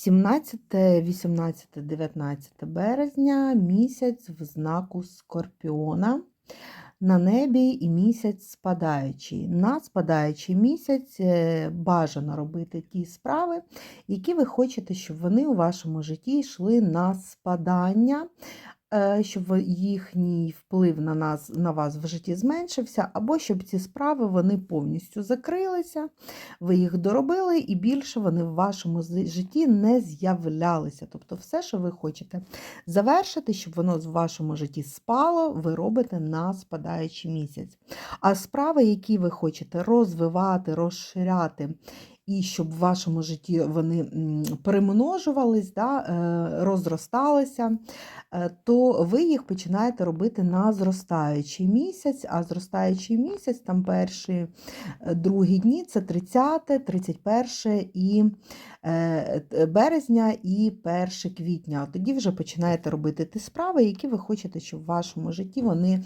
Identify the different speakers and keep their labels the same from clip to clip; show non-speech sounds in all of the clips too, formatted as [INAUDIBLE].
Speaker 1: 17, 18, 19 березня місяць в знаку Скорпіона. На небі і місяць спадаючий. На спадаючий місяць е, бажано робити ті справи, які ви хочете, щоб вони у вашому житті йшли на спадання, щоб їхній вплив на нас на вас в житті зменшився, або щоб ці справи вони повністю закрилися, ви їх доробили, і більше вони в вашому житті не з'являлися. Тобто, все, що ви хочете завершити, щоб воно в вашому житті спало, ви робите на спадаючий місяць. А справи, які ви хочете розвивати, розширяти. І щоб в вашому житті вони перемножувались, да, е, розросталися, е, то ви їх починаєте робити на зростаючий місяць, а зростаючий місяць, там перші е, другі дні це 30, 31 і березня і 1 квітня. Тоді вже починаєте робити ті справи, які ви хочете, щоб в вашому житті вони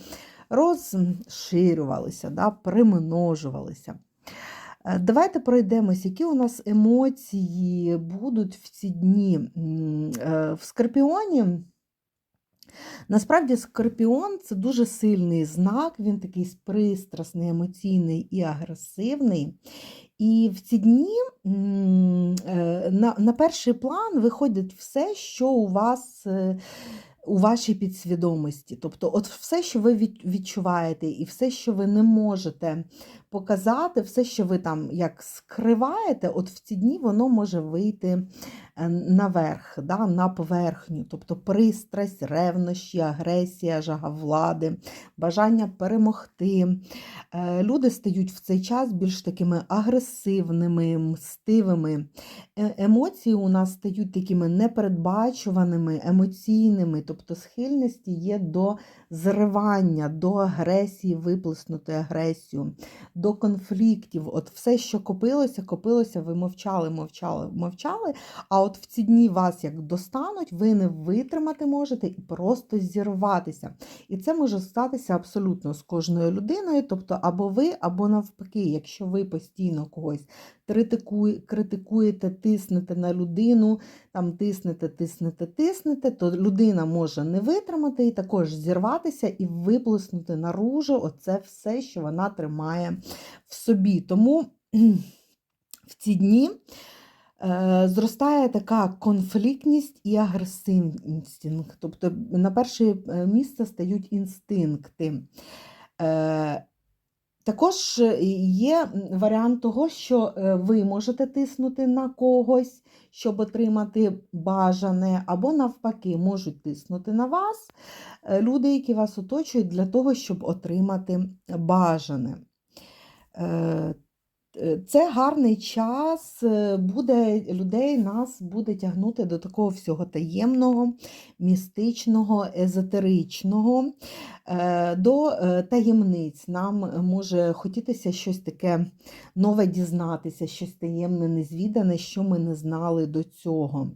Speaker 1: розширювалися, да, примножувалися. Е, Давайте пройдемось, які у нас емоції будуть в ці дні е, в Скорпіоні. Насправді, Скорпіон це дуже сильний знак, він такий пристрасний, емоційний і агресивний. І в ці дні е, на, на перший план виходить все, що у вас. У вашій підсвідомості. Тобто, от все, що ви відчуваєте, і все, що ви не можете показати, все, що ви там як скриваєте, от в ці дні воно може вийти е, наверх, да, на поверхню. Тобто пристрасть, ревнощі, агресія, жага влади, бажання перемогти. Е, Люди стають в цей час більш такими агресивними, мстивими. Е, Емоції у нас стають такими непередбачуваними, емоційними, тобто схильності є до зривання, до агресії, виплеснути агресію, до конфліктів. От все, що копилося, копилося, ви мовчали, мовчали, мовчали. А от в ці дні вас як достануть, ви не витримати можете і просто зірватися. І це може статися абсолютно з кожною людиною, тобто або ви, або навпаки, якщо ви постійно когось критикуєте, тиснете на людину, там тиснете, тиснете, тиснете, то людина може не витримати і також зірватися і виплеснути наружу оце все, що вона тримає в собі. Тому [CLEARS THROAT] в ці дні е, зростає така конфліктність і агресивність. Тобто на перше е, місце стають інстинкти. Е, також є варіант того, що е, ви можете тиснути на когось, щоб отримати бажане, або навпаки, можуть тиснути на вас е, люди, які вас оточують, для того, щоб отримати бажане. Е, Це гарний час, е, буде людей, нас буде тягнути до такого всього таємного, містичного, езотеричного, е, до таємниць. Нам може хотітися щось таке нове дізнатися, щось таємне, незвідане, що ми не знали до цього.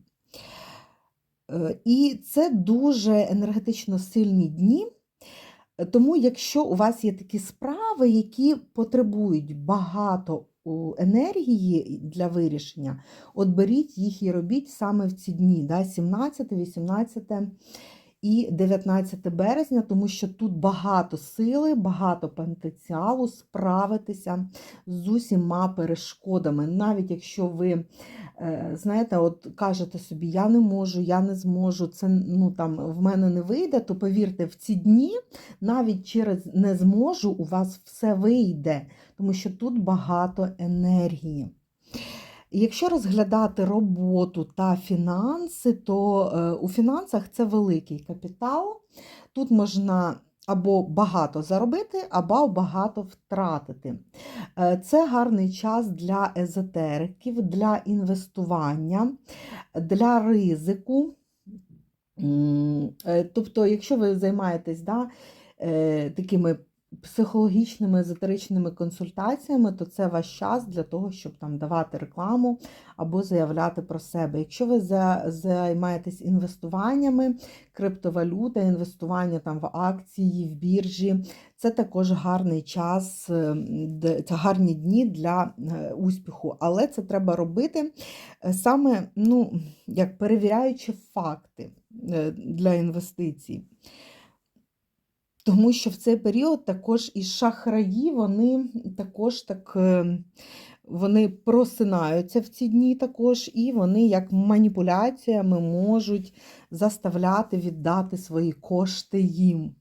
Speaker 1: І це дуже енергетично сильні дні. Тому, якщо у вас є такі справи, які потребують багато енергії для вирішення, от беріть їх і робіть саме в ці дні, да, 17, 18 і 19 березня, тому що тут багато сили, багато потенціалу справитися з усіма перешкодами. Навіть якщо ви е, знаєте, от кажете собі, я не можу, я не зможу, це ну, там, в мене не вийде, то повірте, в ці дні навіть через не зможу у вас все вийде, тому що тут багато енергії. Якщо розглядати роботу та фінанси, то е, у фінансах це великий капітал. Тут можна або багато заробити, або багато втратити. Е, Це гарний час для езотериків, для інвестування, для ризику. Е, Тобто, якщо ви займаєтесь да, такими психологічними езотеричними консультаціями, то це ваш час для того, щоб там давати рекламу або заявляти про себе. Якщо ви займаєтесь інвестуваннями, криптовалюта, інвестування там в акції, в біржі, це також гарний час, е, це гарні дні для е, успіху. Але це треба робити е, саме, ну, як перевіряючи факти е, для інвестицій. Тому що в цей період також і шахраї, вони також так е, вони просинаються в ці дні також, і вони як маніпуляціями можуть заставляти віддати свої кошти їм.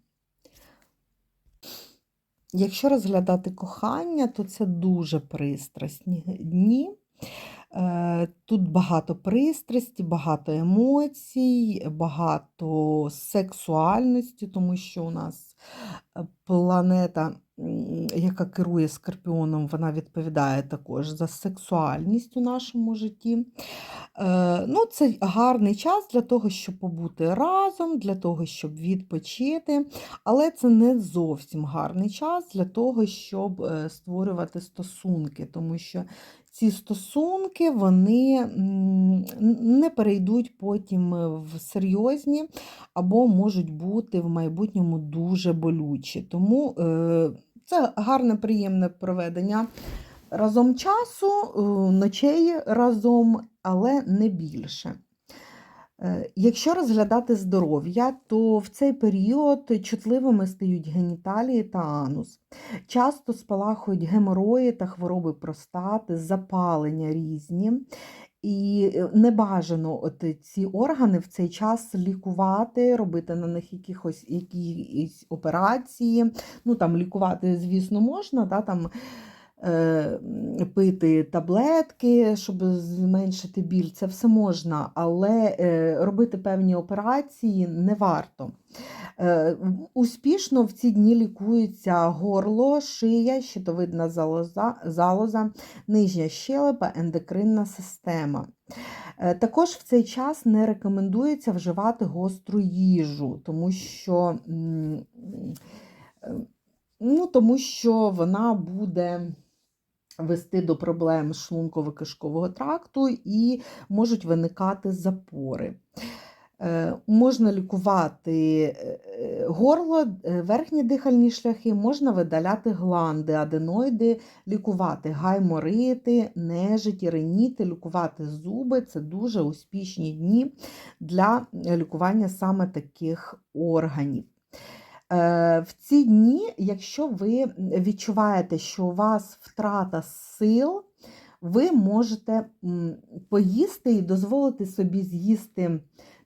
Speaker 1: Якщо розглядати кохання, то це дуже пристрасні дні. Е, Тут багато пристрасті, багато емоцій, багато сексуальності, тому що у нас е, планета, яка керує скорпіоном, вона відповідає також за сексуальність у нашому житті. Е, Ну, це гарний час для того, щоб побути разом, для того, щоб відпочити. Але це не зовсім гарний час для того, щоб створювати стосунки, тому що ці стосунки вони не перейдуть потім в серйозні або можуть бути в майбутньому дуже болючі. Тому е, це гарне, приємне проведення разом часу, е, ночей разом, але не більше. Е, Якщо розглядати здоров'я, то в цей період чутливими стають геніталії та анус. Часто спалахують геморої та хвороби простати, запалення різні. І е, не бажано от ці органи в цей час лікувати, робити на них якихось якісь операції. Ну там лікувати, звісно, можна, да, там пити таблетки, щоб зменшити біль, це все можна, але е, робити певні операції не варто. Е, Успішно в ці дні лікуються горло, шия, щитовидна залоза, залоза, нижня щелепа, ендокринна система. Е, Також в цей час не рекомендується вживати гостру їжу, тому що, е, ну, тому що вона буде вести до проблем шлунково-кишкового тракту і можуть виникати запори. Е, Можна лікувати е, горло, е, верхні дихальні шляхи, можна видаляти гланди, аденоїди, лікувати гайморити, нежиті, реніти, лікувати зуби. Це дуже успішні дні для лікування саме таких органів. Е, В ці дні, якщо ви відчуваєте, що у вас втрата сил, ви можете поїсти і дозволити собі з'їсти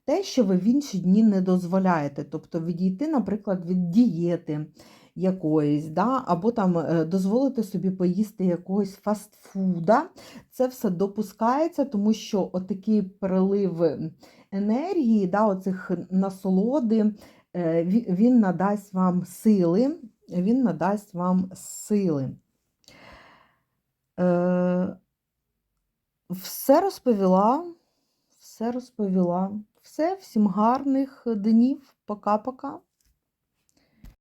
Speaker 1: те, що ви в інші дні не дозволяєте. Тобто відійти, наприклад, від дієти якоїсь, да? або там е, дозволити собі поїсти якогось фастфуда. Це все допускається, тому що отакий перелив енергії, да, оцих насолоди, він надасть вам сили. Він надасть вам сили. Е, все розповіла, все розповіла. Все, всім гарних днів. Пока-пока.